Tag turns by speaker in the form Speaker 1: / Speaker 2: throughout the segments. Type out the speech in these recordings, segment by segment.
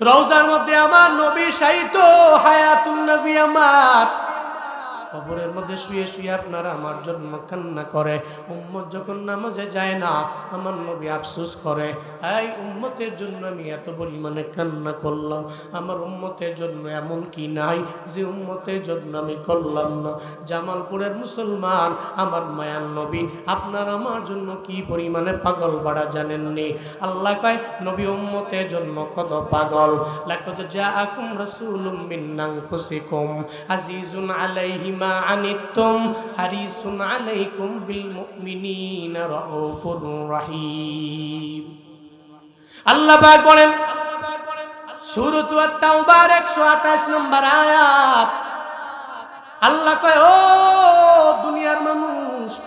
Speaker 1: রওজার মধ্যে আমার নবী সাইতো হায়াতুন নবী আমার। কবরের মধ্যে শুয়ে শুয়ে আপনারা আমার জন্য কান্না করে। উম্মত যখন নামাজে যায় না, আমার নবী আফসোস করে, এই উম্মতের জন্য আমি এত পরিমাণে কান্না করলাম, আমার উম্মতের জন্য এমন কি নাই যে উম্মতের জন্য আমি করলাম না। জামালপুরের মুসলমান, আমার মায়ান নবী, আপনার আমার জন্য কি পরিমাণে পাগল বাড়া জানেননি? আল্লাহ কয়, নবী, উম্মতের জন্য কত পাগল। জাআকুম রাসূলুম মিন আনফুসিকুম। আজিজুন আলাইহি মা আনিতুম হারিসুন আলাইকুম বিল মুমিনিনা রাউফুর রহিম। আল্লাহ পাক বলেন, সূরাত আত-তাওবার 128 নম্বর আয়াত। আল্লাহ কয়, ও দুনিয়ার মানুষ,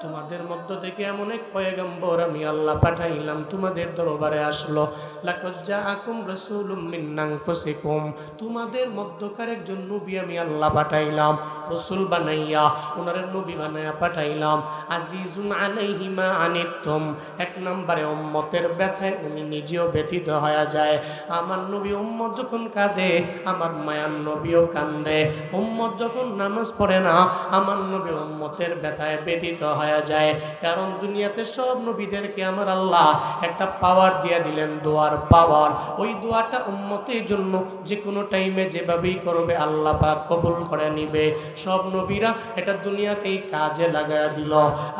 Speaker 1: তোমাদের মধ্য থেকে এমন এক পয়গম্বর আমি আল্লাহ পাঠাইলাম, তোমাদের দরবারে আসলো। লাকাজ জাআকুম রাসূলুম মিন আনফুসিকুম, তোমাদের মধ্যকার একজন নবী আমি আল্লাহ পাঠাইলাম, রসুল বানাইয়া ওনারে নবী বানাইয়া পাঠাইলাম। আজিজুন আলাইহি মা আনিতুম এক নম্বরে উম্মতের ব্যথায় উনি নিজেও ব্যথিত হয়ে যায়। আমার নবী উম্মত যখন কাঁদে, আমার মায়ার নবীও কান্দে। উম্মত যখন নামাজ পড়ে না, আমার নবী উম্মতের ব্যথায় ব্যথিত হয়ে যায়। কারণ দুনিয়াতে সব নবীদেরকে আমার আল্লাহ একটা পাওয়ার দিয়ে দিলেন, দোয়ার পাওয়ার ওই দোয়াটা উম্মতের জন্য যে কোনো টাইমে যেভাবেই করবে আল্লাহ পাক কবুল করে নিবে। সব নবীরা এটা দুনিয়াতেই কাজে লাগায় দিল।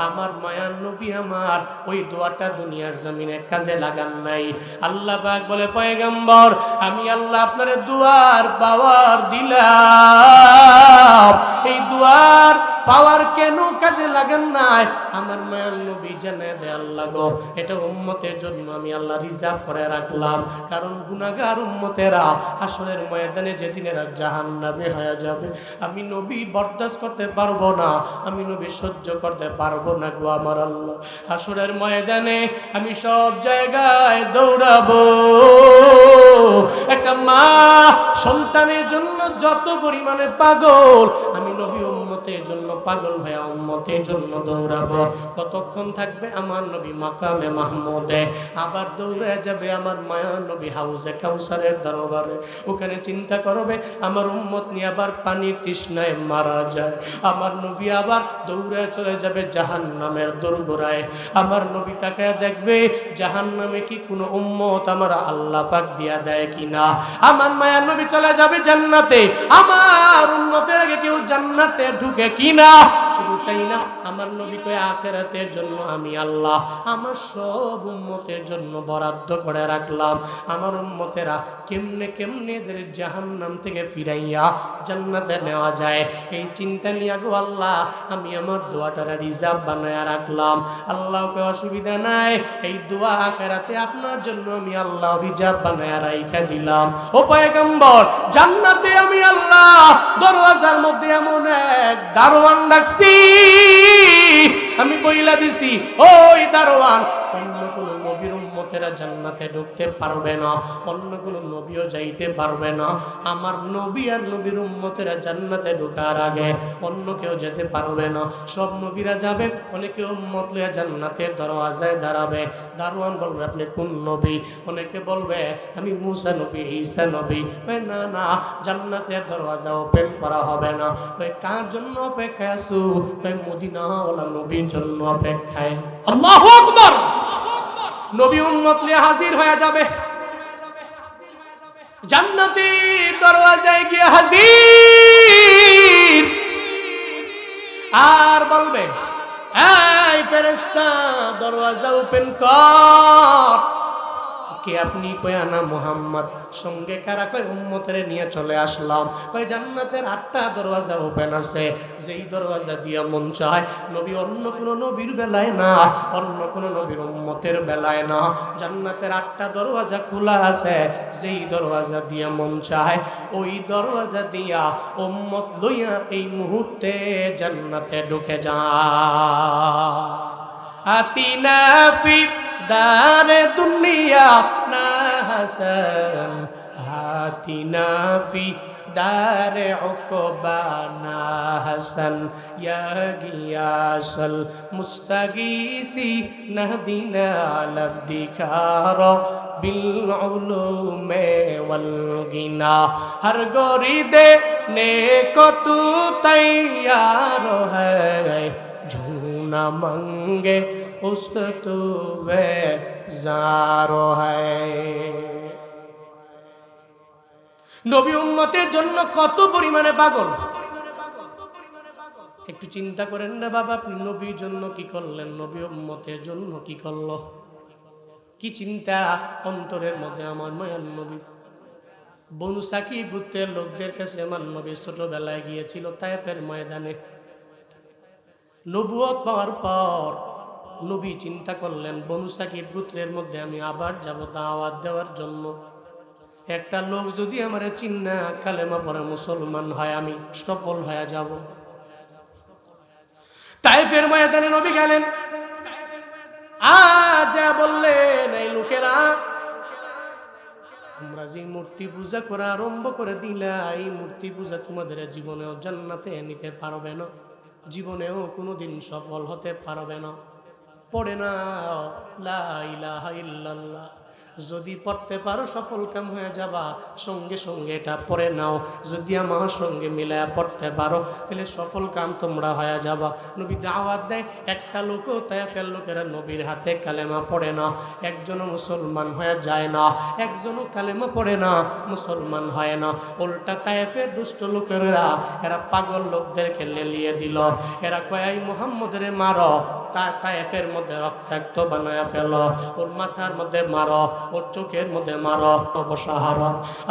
Speaker 1: আমার মায়ার নবী আমার, ওই দোয়াটা দুনিয়ার জমিনে কাজে লাগান নাই। আল্লাহ পাক বলে, পয়গম্বর, আমি আল্লাহ আপনার দুয়ার পাওয়ার দিলাম। এই দুয়ার পাওয়ার কেন কাজে লাগান নাই? আমার মায়ার নবী জানে দে আল্লাহ গো, এটা উম্মতের জন্য আমি আল্লাহ রিজার্ভ করে রাখলাম। কারণ গুনাগার উম্মতেরা হাসরের ময়দানে যেদিন এরা জাহান নামে হয়ে যাবে, আমি নবী বরদাস্ত করতে পারব না, আমি নবী সহ্য করতে পারব না গো আমার আল্লাহ। হাসরের ময়দানে আমি সব জায়গায় দৌড়াবো। একটা মা সন্তানের জন্য যত পরিমাণে পাগল, আমি নবী উম্মতের জন্য পাগল হয়ে উম্মতের জন্য দৌড়াবো। কতক্ষণ থাকবে আমার নবী মাকামে মাহমুদে? আবার দৌড়ে যাবে আমার মায়া নবী হাউসে কাউসারের দরবারে। ওখানে চিন্তা করবে, আমার উম্মত নিয়ে আবার পানির তৃষ্ণায় মারা যায়। আমার নবী আবার দৌড়ে চলে যাবে জাহান নামের দোরগোড়ায়। আমার নবী তাকে দেখবে জাহান নামে কি কোনো উম্মত আমার আল্লাহ পাক দিয়া দেয় কিনা? আমার মায়া নবী চলে যাবে জান্নাতে। আমার উন্নতের আগে কেউ জান্নাতে ঢুকে কিনা শুধু তাই না, আমার নবী কয়ে আখেরাতের জন্য আমি আল্লাহ, আমার সব উম্মতের জন্য বরাদ্দ করে রাখলাম। আমার উম্মতেরা কেমনে কেমনে এদের জাহান্নাম থেকে ফিরাইয়া জান্নাতে নেওয়া যায়, এই চিন্তা নিয়ে গো আল্লাহ, আমি আমার দোয়াটারা রিজার্ভ বানায়া রাখলাম। আল্লাহকে অসুবিধা নাই, এই দোয়া আখেরাতে আপনার জন্য আমি আল্লাহ রিজার্ভ বানায়া রাইখা দিলাম। ও পয়গম্বর, জান্নাতে আমি আল্লাহ, দরওয়াজার মধ্যে এমন এক দারোয়ান ডাকছি আমি বইলা দিছি ওই দারোয়ান। উম্মতেরা জান্নাতে ঢুকতে পারবে না, অন্য কোনো নবীও যাইতে পারবে না। আমার নবী আর নবীর উম্মতেরা জান্নাতে ঢোকার আগে অন্য কেউ যেতে পারবে না। সব নবীরা যাবে, অনেকে উম্মত লইয়া জান্নাতের দরওয়াজায় দাঁড়াবে। দারোয়ান বলবে, আপনি কোন নবী? অনেকে বলবে, আমি মুসা নবী, ঈসা নবী। না না, জান্নাতের দরওয়াজা ওপেন করা হবে না। কয়, কার জন্য অপেক্ষায় আছো? কয়, মদিনাওয়ালা নবীর জন্য অপেক্ষায়। আল্লাহু আকবার! নবী উম্মত নিয়ে হাজির হয়ে যাবে। জান্নাতের দরওয়াজায় গিয়ে হাজির। আর বলবে, এই ফেরেশতা, দরওয়াজা ওপেন কর। কে আপনি কয়া না মোহাম্মদ? সঙ্গে কারা কয় উম্মতের নিয়ে চলে আসলাম? কয় জান্নাতের আটটা দরওয়াজা ওপেন আছে। যেই দরওয়াজা দিয়া মন চায়, নবী অন্য কোনো নবীর বেলায় না, অন্য কোনো নবীর উম্মতের বেলায় না। জান্নাতের আটটা দরওয়াজা খোলা আছে, যেই দরওয়াজা দিয়া মন চায়, ওই দরওয়াজা দিয়া উম্মত লইয়া এই মুহূর্তে জান্নাতে ঢুকে যা আতিনা ফি দারে দুনিয়া না হাসান হাতিনা ফি دار عقبانا حسن یا گیاس المستغیثی نهدنا لفدکارا بالعلوم والغنا ہر گوری دے نیکو تو تیار ہے جھونا منگے उस्तुव জারো নবী উম্মতের জন্য কত পরিমাণে পাগল? একটু চিন্তা করেন না বাবা, আপনি নবীর জন্য কি করলেন? নবী উম্মতের জন্য কি করল? কি চিন্তা? অন্তরের মধ্যে আমার মায়ান নবী। বনু সাকি গুত্রের লোকদের কাছে আমার নবী ছোটবেলায় গিয়েছিল তাইফের ময়দানে। নবুয়ত পাওয়ার পর নবী চিন্তা করলেন, বনু সাকিব গুত্রের মধ্যে আমি আবার যাব দাওয়াত দেওয়ার জন্য। একটা লোক যদি আমার চিন্না কালেমা পরে মুসলমান হয়, আমি সফল হয়ে যাব। তাই ফের ময়দানে নবী গেলেন। আজ যা বললেন এই লোকেরা, তোমরা যে মূর্তি পূজা করা আরম্ভ করে দিলা, এই মূর্তি পূজা তোমাদের জীবনেও জান্নাতে নিতে পারবে না, জীবনেও কোনোদিন সফল হতে পারবে না। পড়ে না লা ইলাহা ইল্লাল্লাহ। যদি পড়তে পারো, সফল কাম হয়ে যাবা। সঙ্গে সঙ্গে এটা পড়ে নাও। যদি আমার সঙ্গে মিলায়া পড়তে পারো, তাহলে সফল কাম তোমরা হয়ে যাবা। নবী দাওয়াত দেয়, একটা লোকও তায়াফের লোকেরা নবীর হাতে কালেমা পড়ে না। একজনও মুসলমান হয়ে যায় না, একজনও কালেমা পড়ে না, মুসলমান হয় না। উল্টা তায়েফের দুষ্ট লোকেরা, এরা পাগল লোকদেরকে লেলিয়ে দিল। এরা কয়াই মোহাম্মদের মারো। তা তায়েফের মধ্যে রক্তাক্ত বানায় ফেলো। ওর মাথার মধ্যে মারো। ওর চোখের মধ্যে মারো অবসাহার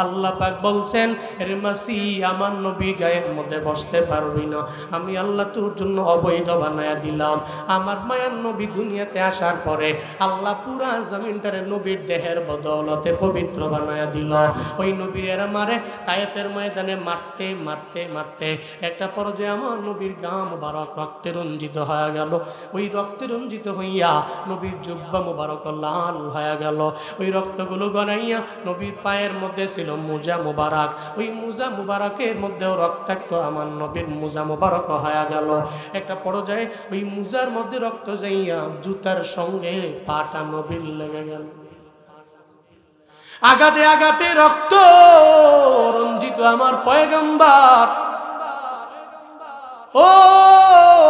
Speaker 1: আল্লাহ পাক বলছেন রে মাসি আমার নবী গায়ের মধ্যে বসতে পারবি না। আমি আল্লাহ তোর জন্য অবৈধ বানায়া দিলাম। আমার মায়ার নবী দুনিয়াতে আসার পরে আল্লাহ পুরা জমিনটারে নবীর দেহের বদৌলতে পবিত্র বানায়া দিল। ওই নবীর এরা মারে তায়েফের ময়দানে মারতে মারতে মারতে একটা পর্যায়ে আমার নবীর গা মুবারক রক্তে রঞ্জিত হয়ে গেল। ওই রক্তে রঞ্জিত হইয়া নবীর জুব্বা মুবারক লাল হয়ে গেল। ওই রক্তগুলো গনাইয়া নবীর পায়ের মধ্যে ছিল মুজা মুবারক। ওই মুজা মুবারকের মধ্যেও রক্তাক্ত আমার নবীর মুজা মুবারক হয়ে গেল। একটা পর্যায়ে ওই মুজার মধ্যে রক্ত যাইয়া জুতার সঙ্গে পাটা নবীর লেগে গেল। আগাতে আগাতে রক্ত রঞ্জিত আমার পয়গম্বার। ও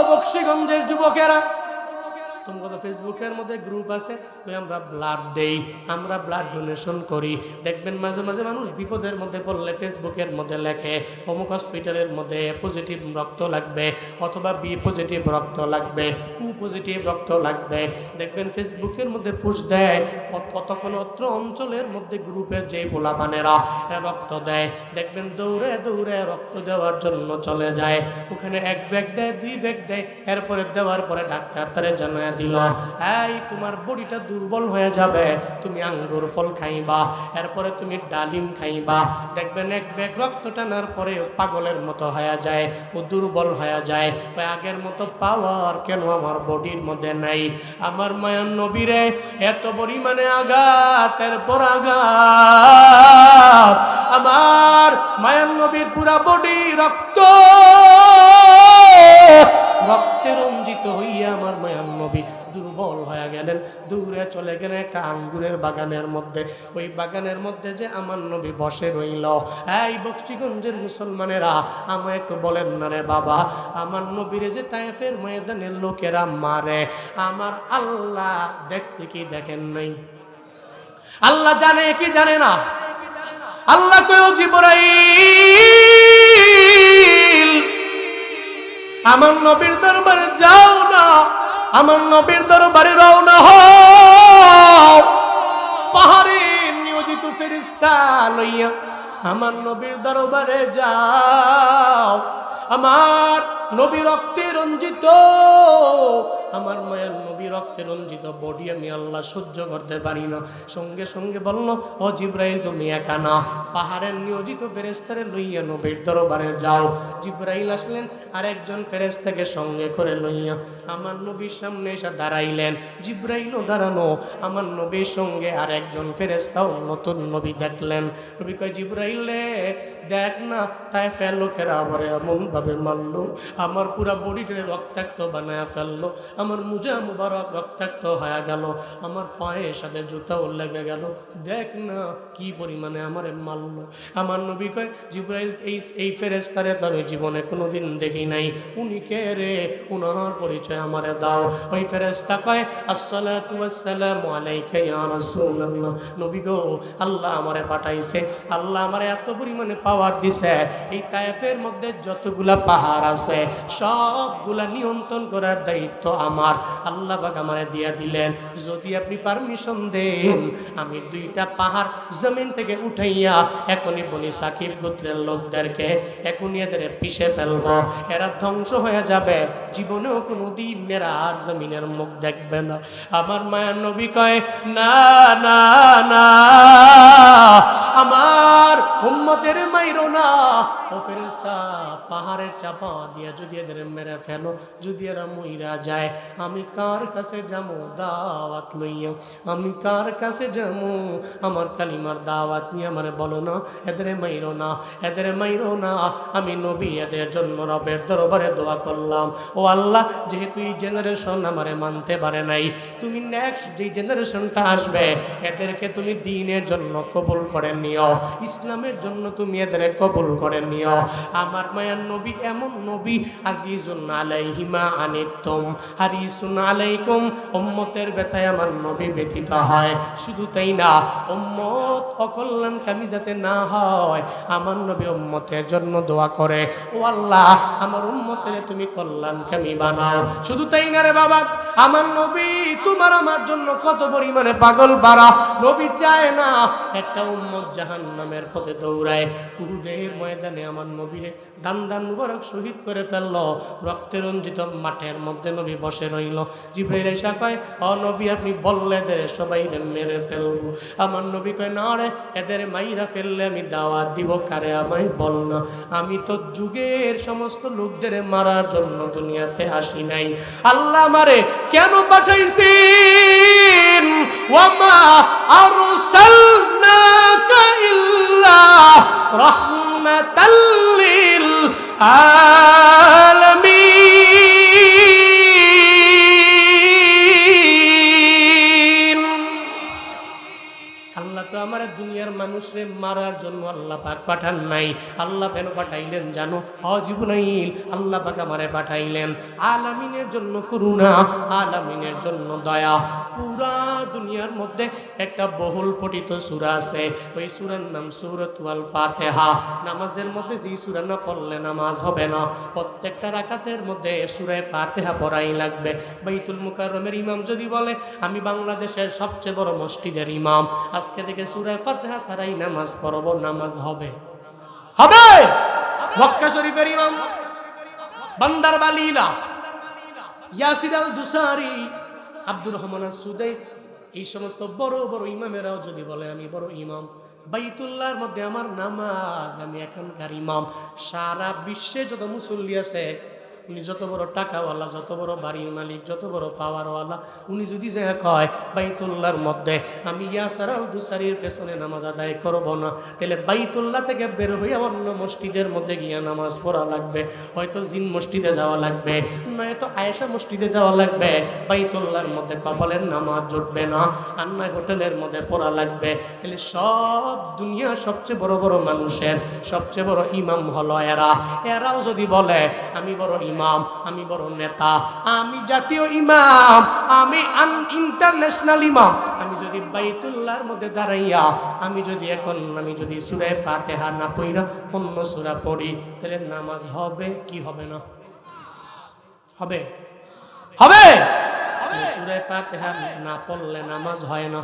Speaker 1: বক্সিগঞ্জের যুবকেরা তোমার তো ফেসবুকের মধ্যে গ্রুপ আছে ওই আমরা ব্লাড দেই, আমরা ব্লাড ডোনেশন করি। দেখবেন মাঝে মাঝে মানুষ বিপদের মধ্যে পড়লে ফেসবুকের মধ্যে লেখে, অমুক হসপিটালের মধ্যে পজিটিভ রক্ত লাগবে, অথবা বি পজিটিভ রক্ত লাগবে উ পজিটিভ রক্ত লাগবে। দেখবেন ফেসবুকের মধ্যে পুষ দেয় কতক্ষণ অত্র অঞ্চলের মধ্যে গ্রুপের যে পোলাপানেরা রক্ত দেয়। দেখবেন দৌড়ে দৌড়ে রক্ত দেওয়ার জন্য চলে যায়। ওখানে এক ব্যাগ দেয়, দুই ব্যাগ দেয়, এরপরে দেওয়ার পরে ডাক্তার তারে জানায় দিল। এই, তোমার বডিটা দুর্বল হয়ে যাবে। তুমি আঙ্গুর ফল খাইবা, এরপরে তুমি ডালিম খাইবা। দেখবেন এক ব্যাগ রক্ত টানার পরে পাগলের মতো হয়ে যায় ও দুর্বল হয়ে যায়। আগের মতো পাওয়ার কেন আমার বডির মধ্যে নাই? আমার মায়ান নবীরে এত পরিমাণে আঘাত, এরপর আঘাত। আমার মায়ান নবীর পুরা বডি রক্ত রক্তে রঞ্জিত হইয়া আমার মায়ান নবী দুর্বল হয়ে গেলেন। দূরে চলে গেলেন একটা আঙ্গুরের বাগানের মধ্যে। ওই বাগানের মধ্যে যে আমার নবী বসে রইল। এই বক্সিগঞ্জের মুসলমানেরা, আমায় একটু বলেন না রে বাবা, আমার নবীরে যে তাইফের ময়দানের লোকেরা মারে, আমার আল্লাহ দেখছে কি দেখেন নাই? আল্লাহ জানে কি জানে না? আল্লাহ কেউ জিবরাইল! আমার নবীর দরবারে যাও না, আমার নবীর দরবারে রওনা হও। পাহাড়ে নিয়োজিত ফেরিস্তা লইয়া আমার নবীর দরবারে যাও। আমার নবী রক্তে রঞ্জিত আমার মায়ের নবী রক্তে রঞ্জিত বডি আমি আল্লাহ সহ্য করতে পারি না। সঙ্গে সঙ্গে বলল, ও জিব্রাইল, তুমি একা না। পাহাড়ের নিয়োজিত ফেরেস্তারে লইয়া নবীর দরবারে যাও। জিব্রাইল আসলেন আর একজন ফেরেস্তাকে সঙ্গে করে লইয়া আমার নবীর সামনে এসে দাঁড়াইলেন। জিব্রাইলও দাঁড়ানো। আমার নবীর সঙ্গে আর একজন ফেরেস্তাও নতুন নবী দেখলেন। নবী কয়, জিব্রাইল রে, দেখ না, তাই ফেল লোকেরা আবার এমন ভাবে মারলো। আমার পুরা বডিটা রক্তাক্ত বানায় ফেলল। আমার মুজা মুবারক রক্তাক্ত হয়ে গেল, আমার পায়ের সাথে জুতাও লেগে গেল। দেখ না কি পরিমাণে আমারে মারলো। আমার নবী কয়, জিব্রাইল, এই এই ফেরেস্তারে তো আমি জীবনে কোনোদিন দেখি নাই। উনি কে রে? উনার পরিচয় আমারে দাও। ওই ফেরেস্তা কয় ওয়াসসালামু আলাইকা ইয়া রাসূলুল্লাহ। নবী গো, আল্লাহ আমারে পাঠাইছে। আল্লাহ আমারে এত পরিমাণে পাওয়ার দিছে। এই তায়েফের মধ্যে যতগুলা পাহাড় আছে, সবগুলা নিয়ন্ত্রণ করার দায়িত্ব আমার। আল্লাহ পাক আমারে দিয়া দিলেন, যদি আপনি পারমিশন দেন, আমি দুইটা পাহাড় জমিন থেকে উঠাইয়া এখনই বলি সাকিব গোত্রের লোকদেরকে এখনই এদের পিষে ফেলব। এরা ধ্বংস হয়ে যাবে, জীবনেও কোনো দিন এরা আর জমিনের মুখ দেখবে না। আমার মায়ের নবী কয়, না না না, আমার উম্মতের মাইরো না। ও ফেরেস্তা পাহাড়ের চাপা দিয়া যদি এদের মেরে ফেলো, যদি এরা মইরা যায় আমি কার কাছে যাব দাওয়াত লইয়া? আমি কার কাছে যাব? আমার কালিমার দাওয়াত নিয়ে আমারে বলো না, এদের মাইরো না, এদের মাইরো না। আমি নবী, এদের জন্য রবের দরবারে দোয়া করলাম। ও আল্লাহ, যেহেতু এই জেনারেশন আমারে মানতে পারে নাই, তুমি নেক্সট যে জেনারেশনটা আসবে, এদেরকে তুমি দিনের জন্য কবুল করে নিও। ইসলামের জন্য তুমি এদের কবুল করে নিও। আমার মায়ার নবী, এমন নবী, আজিজুন আলাইহিমা আনিতুম হারিসুন আলাইকুম, উম্মতের ব্যথায় আমার নবী ব্যথিত হয়। শুধু তাই না, উম্মত অকল্যাণ কামি যাতে না হয়, আমার নবী উম্মতের জন্য দোয়া করে। ও আল্লাহ, আমার উম্মতের তুমি কল্যাণ কামি বানাও। শুধু তাই না রে বাবা, আমার নবী, তোমার আমার জন্য কত পরিমাণে পাগল বাড়া নবী চায় না একটা উম্মত জাহান নামের পথে দৌড়ায়। উহুদের ময়দানে আমার নবীরে দান দান মুবারক শহীদ করে ফেলল। রক্তে রঞ্জিত মাঠের মধ্যে নবী বসে রইল। জিব্রাইল এসা কয় অ নবী, আপনি বললে এদের সবাই মেরে ফেলব। আমার নবী কয়, না রে, এদের মাইরা ফেললে আমি দাওয়াত দিব, কারে আমায় বল না। আমি তো যুগের সমস্ত লোকদের মারার জন্য দুনিয়াতে আসি নাই। আল্লাহ মারে কেন পাঠাইছেন? ওয়ামা আরসালনাকা ইল্লা রাহমাতাল লিল মারার জন্য আল্লাহ পাক পাঠান নাই। আল্লাহ কেন পাঠাইলেন জানো? অজীবনাইল আল্লাহ পাক আমারে পাঠাইলেন। আলামিনের জন্য করুণা, আলামিনের জন্য দয়া। পুরা দুনিয়ার মধ্যে একটা বহুল পঠিত সূরা আছে। ওই সূরার নাম সূরাতুল ফাতিহা। নামাজের মধ্যে যে সূরা না পড়লে নামাজ হবে না। প্রত্যেকটা রাকাতের মধ্যে সূরা ফাতিহা পড়াই লাগবে। বাইতুল মুকাররমের ইমাম যদি বলে, আমি বাংলাদেশের সবচেয়ে বড় মসজিদের ইমাম। আজকে থেকে সূরা সারাই ছাড়াই নামাজ পড়ব, নামাজ হবে। হবে! মক্কা শরীফের ইমাম, Bandar Baleela, Yasser Al Dosari, Abdur Rahman Sudais, এই সমস্ত বড় বড় ইমামেরাও যদি বলে, আমি বড় ইমাম, বাইতুল্লাহর মধ্যে আমার নামাজ, আমি এখানকার ইমাম, সারা বিশ্বে যত মুসল্লি আছে উনি যত বড় টাকাওয়ালা, যত বড় বাড়ির মালিক, যত বড় পাওয়ারওয়ালা, উনি যদি যে কয়, বাইতুল্লাহর মধ্যে আমি ইয়াসার আল দুসারির পেছনে নামাজ আদায় করব না। তাহলে বাইতুল্লাহ থেকে বের হয়ে অন্য মসজিদের মধ্যে গিয়ে নামাজ পড়া লাগবে। হয়তো জিন মসজিদে যাওয়া লাগবে, নয়তো আয়েশা মসজিদে যাওয়া লাগবে। বাইতুল্লাহর মধ্যে কপালের নামাজ জুটবে না, আর নয় হোটেলের মধ্যে পড়া লাগবে। তাহলে সব দুনিয়া সবচেয়ে বড় বড় মানুষের, সবচেয়ে বড় ইমাম হলো এরা। এরাও যদি বলে, আমি বড় ইমাম আমি বড় নেতা আমি জাতীয় ইমাম আমি ইন্টারন্যাশনাল ইমাম। আমি যদি বাইতুল্লাহর মধ্যে দাঁড়াইয়া আমি যদি এখন আমি যদি সুরে ফাতেহা না পড়া অন্য সুরা পড়ি তাহলে নামাজ হবে কি হবে না? হবে? হবে? সুরে ফাতেহা না পড়লে নামাজ হয় না।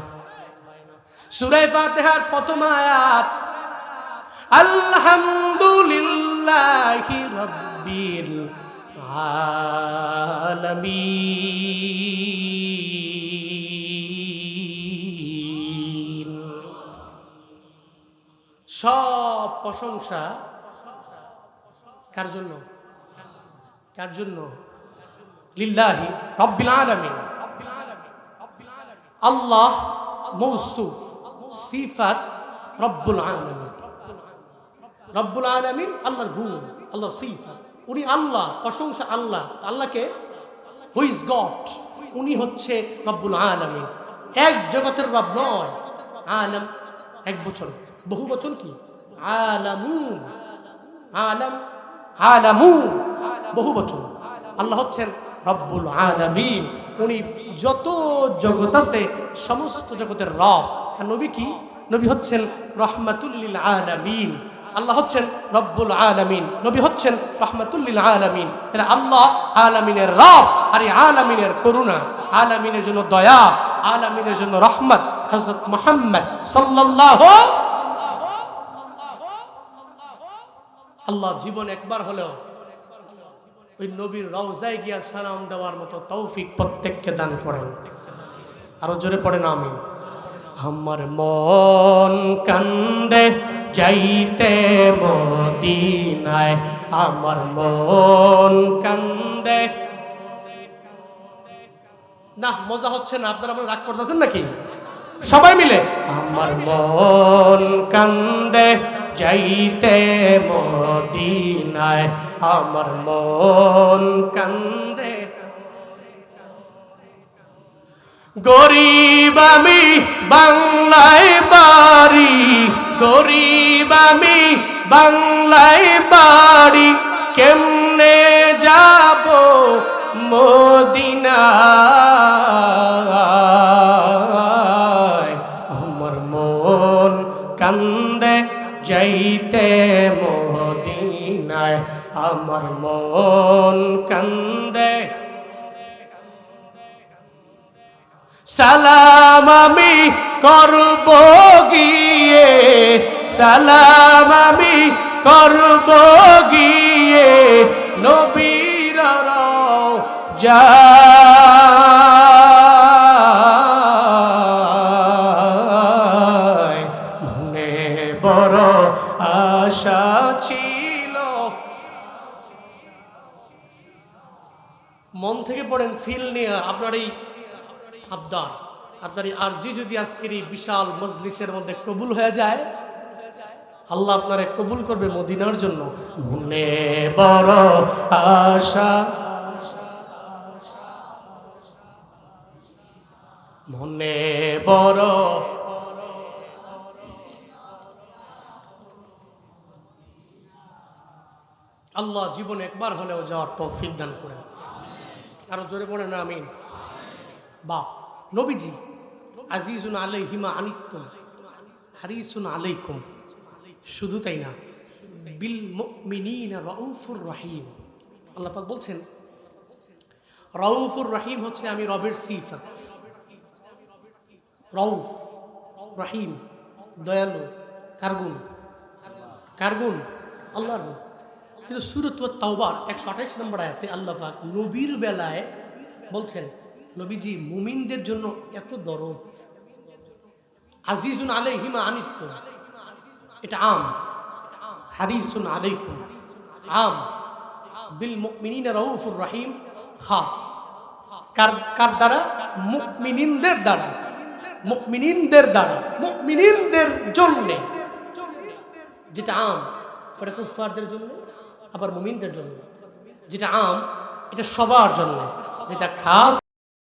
Speaker 1: সুরে ফাতেহার প্রথম আয়াত আলহামদুলিল্লাহি রাব্বিল আলামিন সব প্রশংসা কার জন্য? কার জন্য? লিল্লাহি রব্বিল আলামিন। আল্লাহ মৌসুফ সিফাত রব্বুল আলামিন। রব্বুল আলামিন আল্লাহর গুণ, আল্লাহর সিফাত। উনি আল্লাহ, প্রশংসা আল্লাহ। আল্লাহকে হু ইজ গড উনি হচ্ছে রব্বুল আলামিন। এক জগতের রব নয়, আলম এক বচন বহু বচন কি? আলামুন। আলম, আলামুন। বহু বচন আল্লাহ হচ্ছেন রব্বুল আলামিন। উনি যত জগৎ আছে, সমস্ত জগতের রব। আর নবী কি? নবী হচ্ছেন রহমাতুল্লিল আলামিন। আল্লাহ হচ্ছেন রব্বুল আলামিন, নবী হচ্ছেন রহমাতুল্লিল আলামিন। তাহলে আল্লাহ আলামিনের রব আর এই আলামিনের করুণা, আলামিনের জন্য দয়া, আলামিনের জন্য রহমত। হজরত মোহাম্মদ সাল্লাল্লাহু আল্লাহ জীবন একবার হলেও ওই নবীর রওজায় গিয়া সালাম দেওয়ার মতো তৌফিক প্রত্যেককে দান করেন। আরও জোরে পড়েন আমি আমার মন কান্দে যাইতে মদিনায় আমার মন কান্দে। না, মজা হচ্ছে না, আপনারা আমার রাগ করতেছেন নাকি? সবাই মিলে। আমার মন কান্দে যাইতে মদিনায় আমার মন কান্দে। গরিব আমি বাংলায় বাড়ি গরিব আমি বাংলায় বাড়ি কেমনে যাব মদিনায় সালাম আমি করব গিয়ে, সালাম আমি করব গিয়ে, নবীর যা আশা ছিল। মন থেকে পড়েন ফিল নিয়ে আপনার এই আবদার আপনার এই আরজি যদি আজকের এই বিশাল মজলিসের মধ্যে কবুল হয়ে যায়, আল্লাহ আপনারে কবুল করবে মদিনার জন্য। মনে বড় আশা। মনে বড় আল্লাহ জীবনে একবার হলেও যাওয়ার তৌফিক দান করেন। আরও জোরে পড়ে না আমিন। বা নবীজি, আজিজুন আলাইহিমা আনিত্তুম হারিসুন আলাইকুম। শুধু তাই না, বিল মুমিনিনা রাউফুর রহিম। আল্লাহ পাক বলছেন, রাউফুর রহিম হচ্ছে আমি রবের সিফাত। রউফ, রহিম, দয়ালু, কারগুন। কারগুন, আল্লাহর কিন্তু সুরত তাওবার, একশো আঠাইশ নম্বর আয়াতে আল্লাহ পাক নবীর বেলায় বলছেন নবীজি মুমিনদের জন্য এত দরদ। আজিজুন আলাইহিমা আনিত্য এটা আম। হারিসুন আলাইকুম। আম। বিল মুমিনিনা রাউফুর রহিম। খাস। কার কার দ্বারা? মুমিনিনদের দ্বারা। মুমিনিনদের দ্বারা। মুমিনিনদের জন্যে। যেটা আম, ওটা কুফফারদের জন্য, আবার মুমিনদের জন্য। যেটা আম, এটা সবার জন্য। যেটা খাস